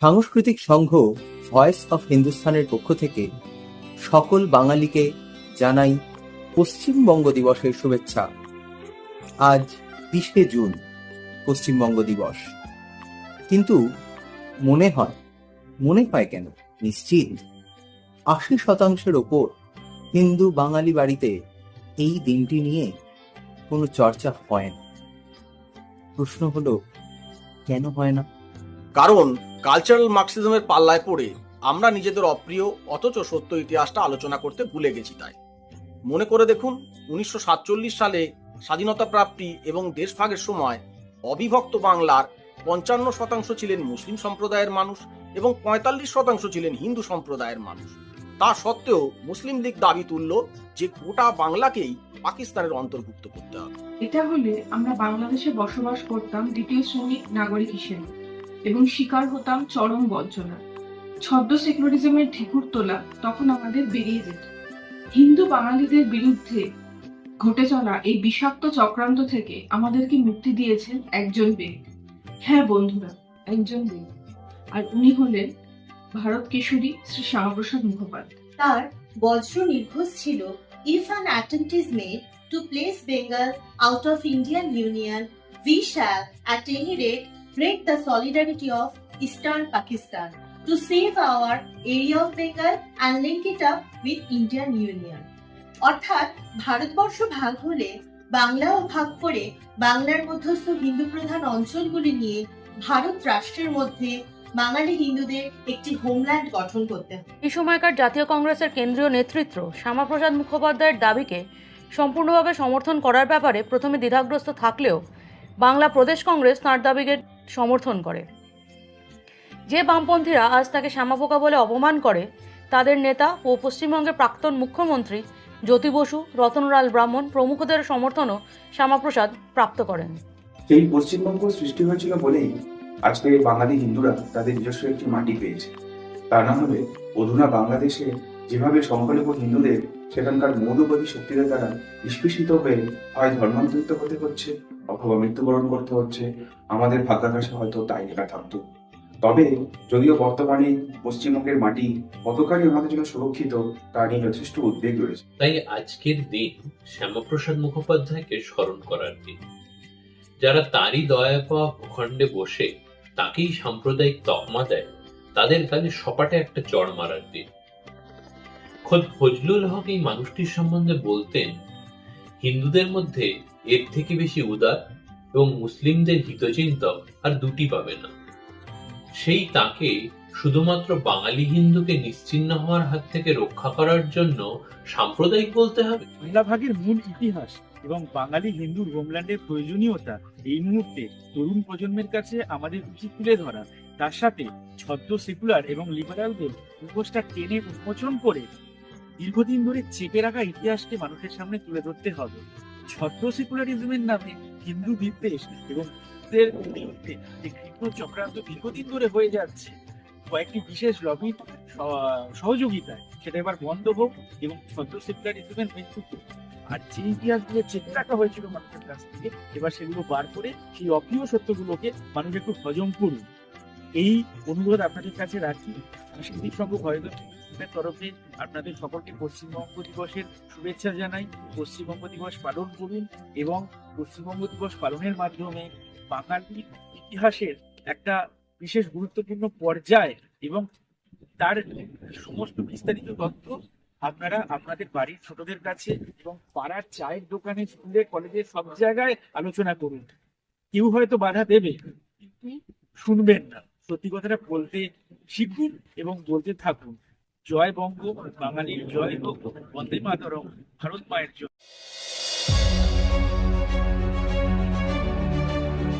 সাংস্কৃতিক সংঘ voice of হিন্দুস্থানের পক্ষ থেকে সকল বাঙালিকে জানাই পশ্চিমবঙ্গ দিবসের শুভেচ্ছা। আজ বিশে জুন, পশ্চিমবঙ্গ দিবস। কিন্তু মনে হয় মনে হয় কেন? নিশ্চিত? আশি শতাংশের ওপর হিন্দু বাঙালি বাড়িতে এই দিনটি নিয়ে কোনো চর্চা হয় না। প্রশ্ন হলো, কেন হয় না? কারণ কালচারাল মার্কসিজমের পাল্লায় পড়ে আমরা নিজেদের অপ্রিয় অথচ সত্য ইতিহাসটা আলোচনা করতে ভুলে গেছি তাই। মনে করে দেখুন, উনিশশো সাতচল্লিশ সালে স্বাধীনতা প্রাপ্তি এবং দেশভাগের সময় অবিভক্ত বাংলার পঞ্চান্ন শতাংশ ছিলেন মুসলিম সম্প্রদায়ের মানুষ এবং পঁয়তাল্লিশ শতাংশ ছিলেন হিন্দু সম্প্রদায়ের মানুষ। তা সত্ত্বেও মুসলিম লীগ দাবি তুলল যে গোটা বাংলাকেই পাকিস্তানের অন্তর্ভুক্ত করতে হবে। এটা হলে আমরা বাংলাদেশে বসবাস করতাম দ্বিতীয় শ্রেণির নাগরিক হিসেবে। এবং শিকার হতাম চরম বঞ্চনা ছদ্ম সেকুলারিজমের ঢেকুর তোলা তখন আমাদের বেরিয়ে যেত। হিন্দু বাঙালিদের বিরুদ্ধে ঘটে চলা এই বিষাক্ত চক্রান্ত থেকে আমাদেরকে মুক্তি দিয়েছেন একজন ব্যক্তি হ্যাঁ বন্ধুরা একজন ব্যক্তি আর উনি হলেন ভারত কেশরী শ্রী শ্যামাপ্রসাদ মুখোপাধ্যায়। তার বজ্র নির্ঘোষ ছিল if an attempt is made to place Bengal out of Indian Union, we shall at any rate break the solidarity of Eastern Pakistan to save our area of Bengal and link it up with Indian Union. অর্থাৎ ভারতবর্ষ ভাগ হলে বাংলাও ভাগ করে বাংলার মধ্যস্থ হিন্দু প্রধান অঞ্চলগুলি নিয়ে ভারত রাষ্ট্রের মধ্যে বাঙালি হিন্দুদের একটি হোমল্যান্ড গঠন করতে এই সময়কার জাতীয় কংগ্রেসের কেন্দ্রীয় নেতৃত্ব শ্যামাপ্রসাদ মুখোপাধ্যায়ের দাবিকে সম্পূর্ণভাবে সমর্থন করার ব্যাপারে প্রথমে দ্বিধাগ্রস্ত থাকলেও বাংলা প্রদেশ কংগ্রেস তাঁর দাবিকে সমর্থন করে। যে বামপন্থীরা আজ তাকে শ্যামাপোকা বলে অপমান করে, তাদের নেতা ও পশ্চিমবঙ্গের প্রাক্তন মুখ্যমন্ত্রী জ্যোতি বসু, রতনলাল ব্রাহ্মণ প্রমুখদের সমর্থনও শ্যামাপ্রসাদ প্রাপ্ত করেন। সেই পশ্চিমবঙ্গ সৃষ্টি হয়েছিল বলেই আজকে বাঙালি হিন্দুরা তাদের নিজস্ব একটি মাটি পেয়েছে। তা না হলে অধুনা বাংলাদেশে যেভাবে সংখ্যালঘু হিন্দুদের, সেখানকার মৌলবাদী শক্তিদের দ্বারা নিষ্পেষিত হয়ে হয় ধর্মান্তরিত হতে হচ্ছে। অথবা মৃত্যুবরণ করতে হচ্ছে, আমাদের ভাগ্যাকাশে হয়তো তাই লেখা থাকতো। তবে যদিও বর্তমানে পশ্চিমবঙ্গের মাটি কতখানি আমাদের জন্য সুরক্ষিত, তা নিয়ে যথেষ্ট উদ্বেগ রয়েছে। তাই আজকের দিন শ্যামাপ্রসাদ মুখোপাধ্যায়কে স্মরণ করার দিন। যারা তারই দয়া পাওয়া ভূখণ্ডে বসে তাকেই সাম্প্রদায়িক তকমা দেয়, তাদের কাজে সপাটে একটা চড় মারার দিন। খোদ ফজলুল হক এই মানুষটির সম্বন্ধে বলতেন, হিন্দুদের মধ্যে এর থেকে বেশি উদার এবং মুসলিমদের হিতচিন্তক আর দুটি পাবে না। সেই তাকে শুধুমাত্র বাঙালি হিন্দুকে নিশ্চিহ্ন হওয়ার হাত থেকে রক্ষা করার জন্য সাম্প্রদায়িক বলতে হবে? ভাগের মূল ইতিহাস এবং বাঙালি হিন্দুর হোমল্যান্ডের প্রয়োজনীয়তা এই মুহূর্তে তরুণ প্রজন্মের কাছে আমাদের উচিত তুলে ধরা। তার সাথে ছদ্ম সেকুলার এবং লিবারালদের উপোসটা টেনে উন্মোচন করে দীর্ঘদিন ধরে চেপে রাখা ইতিহাসকে মানুষের সামনে তুলে ধরতে হবে। ছদ্ম সেকুলারিজমের নামে হিন্দু বিদ্বেষ এবং ঘৃণ্য চক্রান্ত দীর্ঘদিন ধরে হয়ে যাচ্ছে, কয়েকটি বিশেষ লবির সহযোগিতায় সেটা এবার বন্ধ হোক এবং ছদ্ম সেকুলারিজমের মৃত্যু হোক। আর যে ইতিহাসগুলো চেপে রাখা হয়েছিল মানুষের কাছ থেকে, এবার সেগুলো বার করে সেই অপ্রিয় সত্যগুলোকে মানুষ একটু হজম করুন এই অনুরোধ আপনাদের কাছে রাখি সাংস্কৃতিক সংঘ ভয়দর তরফে আপনাদের সকলকে পশ্চিমবঙ্গ দিবসের শুভেচ্ছা জানাই। পশ্চিমবঙ্গ দিবস পালন করুন এবং পশ্চিমবঙ্গ দিবস পালনের মাধ্যমে বাঙালির ইতিহাসের একটা বিশেষ গুরুত্বপূর্ণ পর্যায় এবং তার সমস্ত বিস্তারিত তথ্য আপনারা আপনাদের বাড়ির ছোটদের কাছে এবং পাড়ার চায়ের দোকানে স্কুলে কলেজে সব জায়গায় আলোচনা করুন। কেউ হয়তো বাধা দেবে, কিন্তু শুনবেন না। সত্যি কথাটা বলতে শিখুন এবং বলতে থাকুন। জয় বঙ্গ বাঙালির জয় হোক বন্দে মাতরম ভারত মায়ের জয়।